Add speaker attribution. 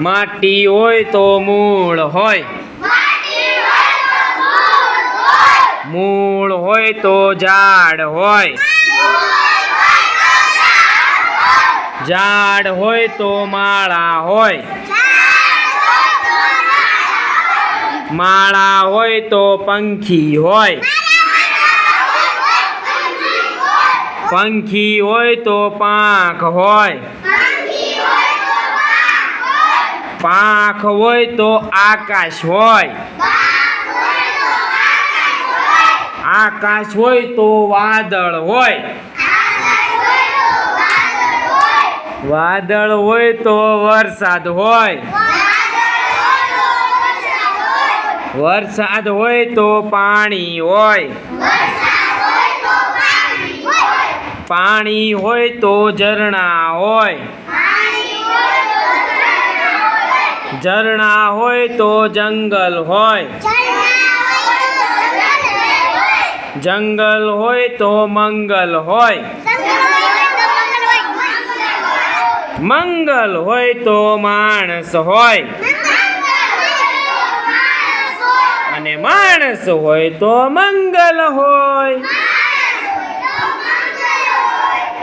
Speaker 1: માટી હોય તો મૂળ હોય. મૂળ હોય તો ઝાડ હોય. ઝાડ હોય તો માળા હોય. માળા હોય તો પંખી હોય. પંખી હોય તો પાંખ હોય. પાંખ હોય તો આકાશ હોય. આકાશ હોય તો વાદળ હોય. વાદળ હોય તો વરસાદ હોય. વરસાદ હોય તો પાણી હોય. પાણી હોય તો ઝરણા હોય. ઝરણા હોય તો જંગલ હોય. જંગલ હોય તો મંગલ હોય. મંગલ હોય તો માણસ હોય. અને માણસ હોય તો મંગલ હોય.